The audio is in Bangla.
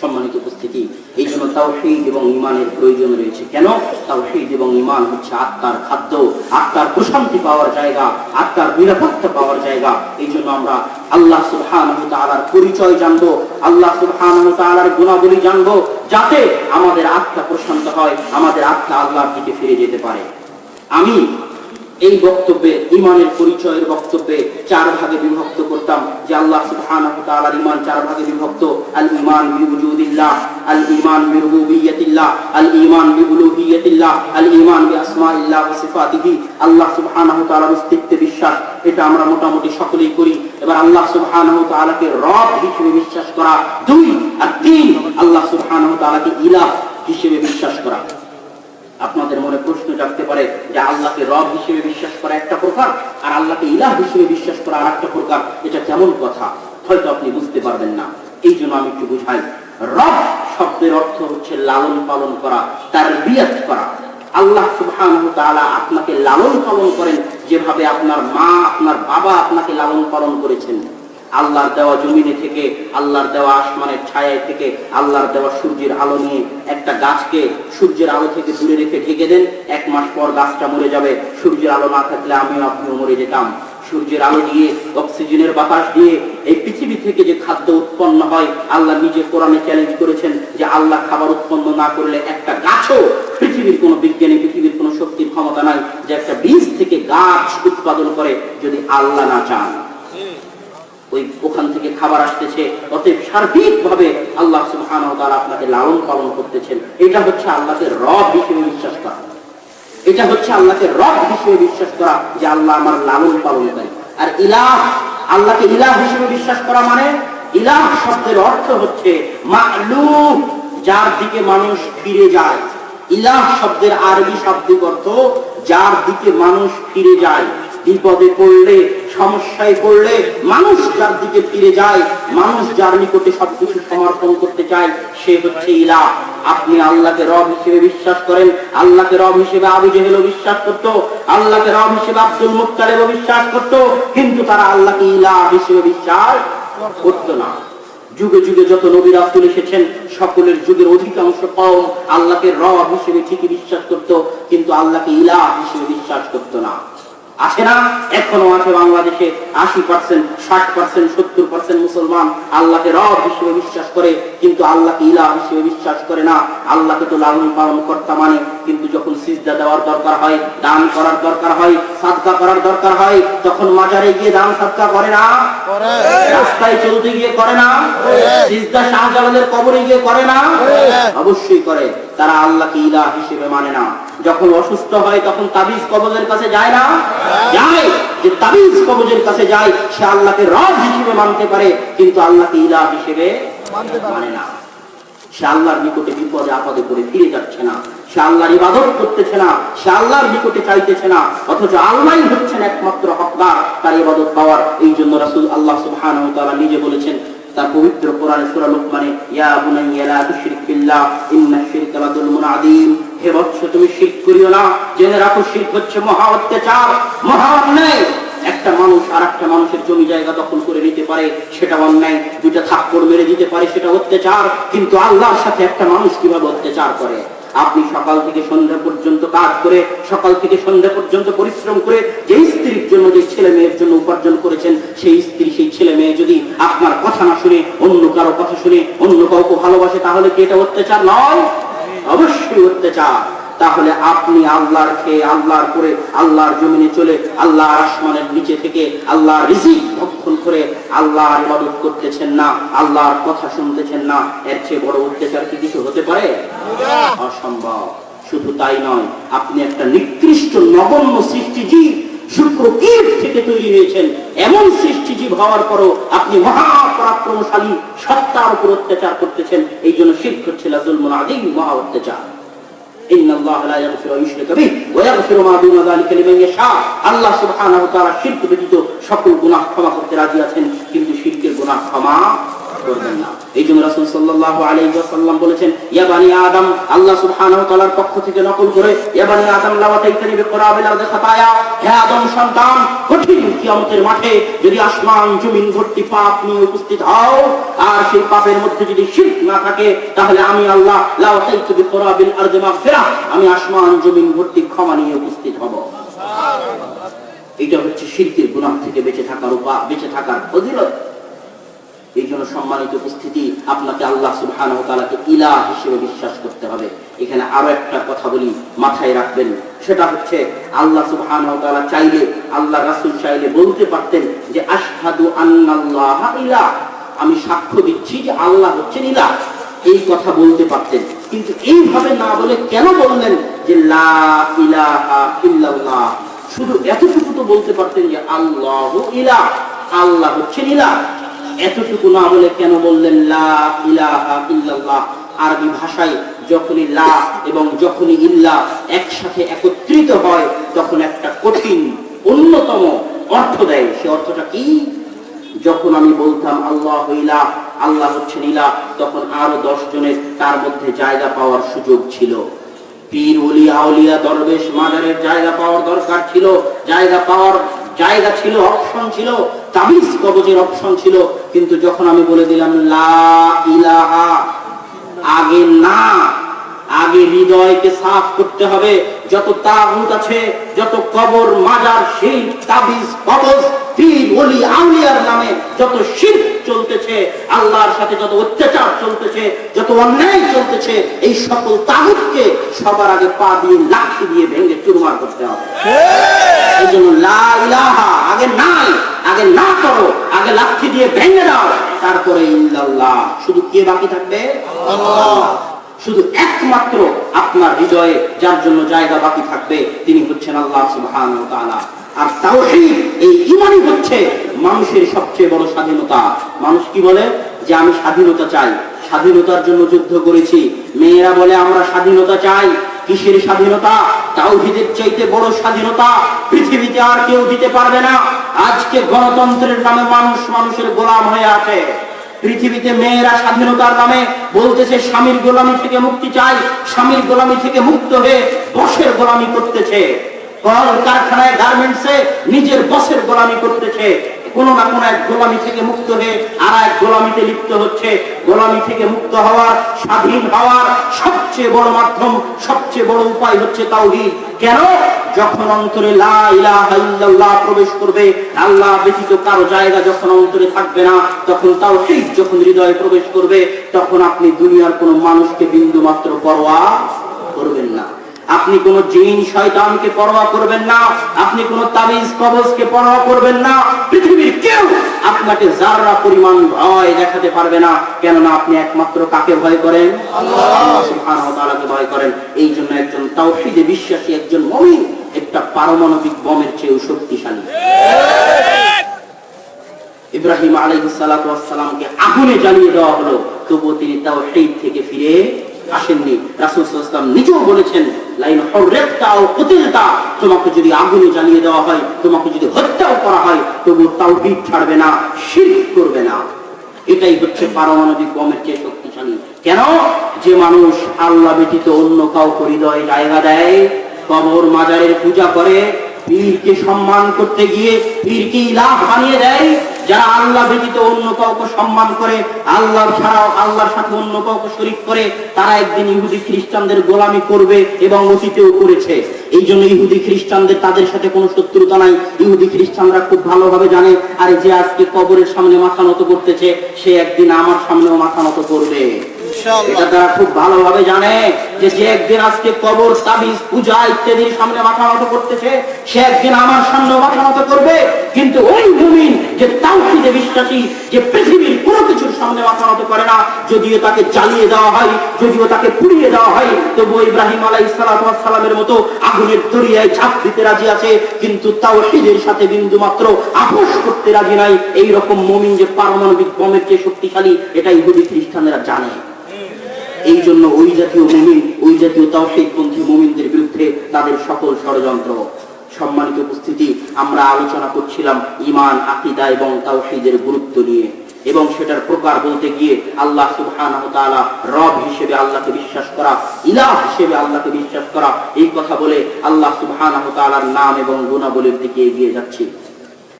সম্মানিত উপস্থিতি। এই জন্য তাওহীদ এবং ইমানের প্রয়োজন রয়েছে। কেন? তাওহীদ এবং ইমান হচ্ছে আত্মার খাদ্য, আত্মার প্রশান্তি পাওয়ার জায়গা, আত্মার নিরাপত্তা পাওয়ার জায়গা। এই জন্য আমরা আল্লাহ সুবহানাহু পরিচয় জানব, আল্লাহ সুবহানাহু গুণাবলী জানব, যাতে আমাদের আত্মা প্রশান্ত হয়, আমাদের আত্মা আল্লাহর দিকে ফিরে যেতে পারে। আমি এই বক্তব্যে ইমানের পরিচয়ের বক্তব্যে চার ভাগে বিভক্ত করতাম যে আল্লাহ সুবহানাহু ওয়া তাআলার ঈমান চার ভাগে বিভক্ত। আল ঈমান আল ঈমান আল ঈমান বিউলুহিয়্যাতিল্লাহ, আল ঈমান বিআসমাইল্লাহ ওয়া সিফাতিহি। আল্লাহ সুবহানাহু ওয়া তাআলার বিশ্বাস, এটা আমরা মোটামুটি সকলেই করি। এবার আল্লাহ সুবহানাহু ওয়া তাআলাকে রব হিসেবে বিশ্বাস করা দুই আর তিন, আল্লাহ সুবহানাহু ওয়া তাআলাকে ইলাহ হিসেবে বিশ্বাস করা। আপনাদের মনে প্রশ্ন জাগতে পারে যে আল্লাহকে রব হিসেবে বিশ্বাস করা একটা প্রকার, আর আল্লাহকে ইলাহ হিসেবে বিশ্বাস করা আর একটা প্রকার, এটা কেমন কথা? হয়তো আপনি বুঝতে পারবেন না। এই জন্য আমি একটু বুঝাই। রব শব্দের অর্থ হচ্ছে লালন পালন করা তার বিয়াত করা। আল্লাহ সুবহানাহু আপনাকে লালন পালন করেন যেভাবে আপনার মা, আপনার বাবা আপনাকে লালন পালন করেছেন। আল্লাহর দেওয়া জমিনে থেকে, আল্লাহর দেওয়া আসমানের ছায়ায় থেকে, আল্লাহর দেওয়া সূর্যের আলো নিয়ে একটা গাছকে সূর্যের আলো থেকে দূরে রেখে ঢেকে দেন। এক মাস পর গাছটা মরে যাবে। সূর্যের আলো না থাকলে আমিও আপনিও মরে যেতাম। সূর্যের আলো দিয়ে, অক্সিজেনের বাতাস দিয়ে এই পৃথিবী থেকে যে খাদ্য উৎপন্ন হয়, আল্লাহ নিজে কোরআনে চ্যালেঞ্জ করেছেন যে আল্লাহ খাবার উৎপন্ন না করলে একটা গাছও পৃথিবীর কোনো বিজ্ঞানী, পৃথিবীর কোনো শক্তির ক্ষমতা নাই যে একটা বীজ থেকে গাছ উৎপাদন করে যদি আল্লাহ না চান। ওই ওখান থেকে খাবার আসতেছে। অতএব সার্বিক ভাবে আল্লাহ আপনাকে লালন পালন করতেছেন। এটা হচ্ছে আল্লাহকে রব হিসেবে বিশ্বাস করা। এটা হচ্ছে আল্লাহকে রব হিসেবে বিশ্বাস করা যে আল্লাহ আমার লালন পালন করে আর ইলাহ, আল্লাহকে ইলাহ হিসেবে বিশ্বাস করা মানে ইলাহ শব্দের অর্থ হচ্ছে যার দিকে মানুষ ফিরে যায়। ইলাহ শব্দের আরবি শাব্দিক অর্থ, যার দিকে মানুষ ফিরে যায়। বিপদে পড়লে সমস্যায় পড়লে মানুষ যার দিকে ফিরে যায়, মানুষ যার নিকটে সবকিছু সমর্পণ করতে চায়, সে হচ্ছে ইলা। আপনি আল্লাহকে রব হিসেবে বিশ্বাস করেন, আল্লাহকে রব হিসেবে আবু জেহেল বিশ্বাস করত, আল্লাহকে রব হিসেবে আব্দুল মুক্তালেব বিশ্বাস করত, কিন্তু তারা আল্লাহকে ইলা হিসেবে বিশ্বাস করত না। যুগে যুগে যত নবী রাসূল এসেছেন, সকলের যুগের অধিকাংশ কওম আল্লাহকে রব হিসেবে ঠিকই বিশ্বাস করত, কিন্তু আল্লাহকে ইলাহ হিসেবে বিশ্বাস করত না। আছে না। এখনও আছে বাংলাদেশে আশি পার্সেন্ট ষাট পার্সেন্ট সত্তর পার্সেন্ট মুসলমান। আল্লাহকে রব হিসেবে বিশ্বাস করে কিন্তু আল্লাহকে ইলাহ হিসেবে বিশ্বাস করে না। আল্লাহকে তো লালন পালন কর্তা মানে কিন্তু যখন সিজদা দেওয়ার দরকার হয় দান করার দরকার হয় সাদকা করার দরকার হয় তখন মাজারে গিয়ে দান সাদকা করে না? রাস্তায় চলতে গিয়ে করে না? সিজদা শাহজালালের কবরে গিয়ে করে না? অবশ্যই করে। তারা আল্লাহকে ইলাহ হিসেবে মানে না। যখন অসুস্থ হয় তখন তাবিজ কবজের কাছে যায় না? যায়। যে তাবিজ কবজের কাছে যায় সে আল্লাহকে রব হিসেবে মানতে পারে কিন্তু আল্লাহকে ইলাহ হিসেবে মানে না। সে আল্লাহর নিকটে বিপদে আপদে করে ফিরে যাচ্ছে না। সে আল্লাহর ইবাদত করতেছে না সে আল্লাহর নিকটে চাইতেছে না অথচ আল্লাহই হচ্ছেন একমাত্র হকদার তার ইবাদত পাওয়ার। এই জন্য রাসূল আল্লাহ নিজে বলেছেন তার পবিত্র কোরআনে সূরা লুকমানে ইয়া বুনাইয়া লা তুশরিক বিল্লাহ ইন্নাশ শিরকা লাযুলমুন আযীম। হে বৎস, তুমি শিরক করিও না। জেনে রাখো শিরক হচ্ছে মহা অত্যাচার। মহা অন্যায়। একটা মানুষ আর একটা মানুষের জমি জায়গা দখল করে নিতে পারে, সেটা অন্যায়। দুইটা থাপ্পড় মেরে দিতে পারে, সেটা অত্যাচার। কিন্তু আল্লাহর সাথে একটা মানুষ কীভাবে অত্যাচার করে? আপনি সকাল থেকে সন্ধ্যা পর্যন্ত কাজ করে, সকাল থেকে সন্ধ্যা পর্যন্ত পরিশ্রম করে যে স্ত্রীর জন্য যে ছেলে মেয়ের জন্য উপার্জন করেছেন, সেই স্ত্রী, সেই ছেলে মেয়ে যদি আপনার কথা না শুনে, অন্য কারও কথা শুনে, অন্য কাউকে ভালোবাসে, তাহলে কি এটা অত্যাচার নয়? অবশ্যই অত্যাচার। তাহলে আপনি আল্লাহর খেয়ে আল্লাহর করে আল্লাহর জমিনে চলে আল্লাহর আসমানের নিচে থেকে আল্লাহর রিজিক ভক্ষণ করে আল্লাহর ইবাদত করতেছেন না আল্লাহর কথা শুনতেছেন না এর চেয়ে বড় অত্যাচার কি কিছু হতে পারে? অসম্ভব। শুধু তাই নয় আপনি একটা নিকৃষ্ট নগণ্য সৃষ্টিজীব থেকে তৈরি হয়েছেন। এমন হওয়ার পরও আপনি মহাপরাক্রমশালী সত্তার উপর অত্যাচার করতেছেন। এই জন্য মহা অত্যাচার। সকল গুণা ক্ষমা করতে রাজি আছেন, কিন্তু শিল্পের গুনাহ ক্ষমা করবেন না। এই জন্য রাসূল সাল্লাল্লাহু আলাইহি বলেছেন আদম আল্লাহ সুবহানাহু তাআলার পক্ষ থেকে নকল করে আদম লাওয়াতাইতানি বিকরাবিল আরদি খাতায়া। হে আদম সন্তান কঠিন কিয়ামতের মাঠে যদি আসমান জমিন ভর্তি পাপ নিয়ে উপস্থিত হও আর সেই পাপের মধ্যে যদি শিরক না থাকে তাহলে আমি আল্লাহ লাওয়াতাইতু বিকরাবিল আরদি মাগফিরা আমি আসমান জমিন ভর্তি ক্ষমা নিয়ে উপস্থিত হব। এটা হচ্ছে শিরকের গুনাহ থেকে বেঁচে থাকার উপা বেঁচে থাকার ফজিলত। এই জন্য সম্মানিত উপস্থিতি, আপনাকে আল্লাহ সুবহান তালাকে ইলাহ হিসেবে বিশ্বাস করতে হবে। এখানে আরও একটা কথা বলি, মাথায় রাখবেন। সেটা হচ্ছে, আল্লাহ সুবহান তালা চাইলে, আল্লাহ রাসুল চাইলে বলতে পারতেন যে, আশহাদু আন্নাল্লাহ ইলাহ। আমি সাক্ষ্য দিচ্ছি যে, আল্লাহ হচ্ছেন ইলাহ। এই কথা বলতে পারতেন। কিন্তু এইভাবে না বলে কেন বললেন যে, লা শুধু এতটুকু তো বলতে পারতেন যে, আল্লাহ ইলা আল্লাহ হচ্ছেন ইলাহ। এতটুকু না বলে কেন বললেন লা আরবি ভাষায় যখনই লা এবং যখনই ইল্লা একসাথে একত্রিত হয়, তখন একটা কঠিন, অন্যতম অর্থ দেয়। সে অর্থটা কি? যখন আমি বলতাম আল্লাহ ইলাহ, আল্লাহ হচ্ছেন ইলাহ, তখন আরও দশ জনের তার মধ্যে জায়গা পাওয়ার সুযোগ ছিল। পীর, ওলি, আউলিয়া, দরবেশ, মাজারের জায়গা পাওয়ার দরকার ছিল। জায়গা পাওয়ার জায়গা ছিল অপশন ছিল তামিজ কবজের অপশন ছিল, কিন্তু যখন আমি বলে দিলাম, লা ইলাহা, আগে না। আগে হৃদয়কে সাফ করতে হবে। যত তাগুত আছে যত কবর মাজার সেই তাবিজ কবজ পীর ওলি আউলিয়ার নামে যত শিল্প চলতেছে আল্লাহর সাথে যত অত্যাচার চলতেছে যত অন্যায় চলতেছে এই সকল তাগুতকে সবার আগে পা দিয়ে লাঠি দিয়ে ভেঙে চুরমার করতে হবে। এই জন্য লা ইলাহা আগে নাই আগে না করো আগে লাঠি দিয়ে ভেঙে দাও। তারপরে ইল্লাল্লাহ শুধু কে বাকি থাকবে? আল্লাহ। শুধু একমাত্র আপনার হৃদয়ে যার জন্য জায়গা বাকি থাকবে, তিনি হচ্ছেন আল্লাহ সুবহানাহু আর তাওহীদ, এই ঈমানই হচ্ছে মানুষের সবচেয়ে বড় স্বাধীনতা। মানুষ কি বলে? যে আমি স্বাধীনতা চাই। স্বাধীনতার জন্য যুদ্ধ করেছি। মেয়েরা বলে, আমরা স্বাধীনতা চাই। কিসের স্বাধীনতা? তাওহীদের চাইতে বড় স্বাধীনতা পৃথিবীতে আর কেউ দিতে পারবে না। আজকে গণতন্ত্রের নামে মানুষ মানুষের গোলাম হয়ে আছে। পৃথিবীতে মেয়েরা স্বাধীনতার নামে বলতেছে, স্বামীর গোলামি থেকে মুক্তি চাই, স্বামীর গোলামি থেকে মুক্ত হয়ে বসের গোলামি করতেছে। কল কারখানায় গার্মেন্টসে নিজের বসের গোলামি করতেছে। কোন না কোন এক গোলামি থেকে মুক্ত হয়ে আর এক গোলামিতে লিপ্ত হচ্ছে। গোলামি থেকে মুক্ত হওয়ার, স্বাধীন হওয়ার সবচেয়ে বড় মাধ্যম, সবচেয়ে বড় উপায় হচ্ছে তাওহীদ। কেন? যখন অন্তরে লা ইলাহা ইল্লাল্লাহ প্রবেশ করবে, আল্লাহ ব্যতীত কারও জায়গা যখন অন্তরে থাকবে না, তখন তাওহীদ যখন হৃদয়ে প্রবেশ করবে, তখন আপনি দুনিয়ার কোনো মানুষকে বিন্দু মাত্র পরোয়া করবেন না। আপনি কোন জিন শয়তানকে পরোয়া করবেন না, আপনি কোন তাবিজ কবজকে পরোয়া করবেন না। পৃথিবীর কেউ আপনাকে যারা পরিমাণ ভয় দেখাতে পারবে না, কেননা আপনি একমাত্র কাকে ভয় করেন? ভয় করেন। এই জন্য একজন বিশ্বাসী, একজন মুমিন, একটা পারমাণবিক বোমের চেয়েও শক্তিশালী। ইব্রাহিম সালাতু আগুনে জ্বালিয়ে দেওয়া হলো, তবুও তিনি তাওহীদ থেকে ফিরে আসেননি। রাসূল সাল্লাল্লাহু আলাইহি ওয়াসাল্লাম নিজেও বলেছেন, লাইন তোমাকে যদি আগুনে জ্বালিয়ে দেওয়া হয়, তোমাকে যদি হত্যাও করা হয় তবু তাওহীদ ছাড়বে না, শিরক করবে না। এটাই হচ্ছে পারমাণবিক বোমের চেয়ে শক্তিশালী। কেন? যে মানুষ আল্লাহ ব্যতীত অন্য কাউকে হৃদয়ে জায়গা দেয়, কবর মাজারের পূজা করে, পীরকে সম্মান করতে গিয়ে পীরকে ইলাহ বানিয়ে দেয় যারা আল্লাহ ব্যতীত অন্য কাউকে সম্মান করে, আল্লাহ ছাড়াও আল্লাহর সাথে অন্য কাউকে শরিক করে, তারা একদিন ইহুদি খ্রিস্টানদের গোলামি করবে এবং অতীতেও করেছে। এই জন্য ইহুদি খ্রিস্টানদের তাদের সাথে কোনো শত্রুতা নাই। ইহুদি খ্রিস্টানরা খুব ভালোভাবে জানে, আর যে আজকে কবরের সামনে মাথা নত করতেছে, সে একদিন আমার সামনেও মাথা নত করবে। খুব ভালোভাবে জানে যে একদিন আজকে কবর, তাবিজ, পূজা ইত্যাদির সামনে মাথা করতেছে, সে একদিন আমার সামনে মাথা করবে। কিন্তু ওই যে বিশ্বাসী, যে পৃথিবীর কোনো কিছুর সামনে মাথা করে না, যদিও তাকে জ্বালিয়ে দেওয়া হয়, যদিও তাকে পুড়িয়ে দেওয়া হয় তবু ইব্রাহিম ওয়াস সালামের মতো আগুনের দরিয়ায় ঝাঁপ দিতে রাজি আছে, কিন্তু তাওহীদের সাথে বিন্দু মাত্র আপোষ করতে রাজি নাই। এই রকম মুমিন যে পারমাণবিক বোমের চেয়ে শক্তিশালী এটা ইহুদি খ্রিস্টানরা জানে। এই জন্য ওই জাতীয় মুমিন, ওই জাতীয় তাওহীদপন্থী মুমিনদের বিরুদ্ধে তাদের সকল ষড়যন্ত্র। সম্মানিত উপস্থিতি, আমরা আলোচনা করছিলাম ইমান আকিদা এবং তাওহীদের গুরুত্ব নিয়ে। এবং সেটার প্রকার বলতে গিয়ে আল্লাহ রব হিসেবে আল্লাহকে বিশ্বাস করা, ইলাহ হিসেবে আল্লাহকে বিশ্বাস করা, এই কথা বলে আল্লাহ তাআলার নাম এবং গুণাবলীর দিকে এগিয়ে যাচ্ছি।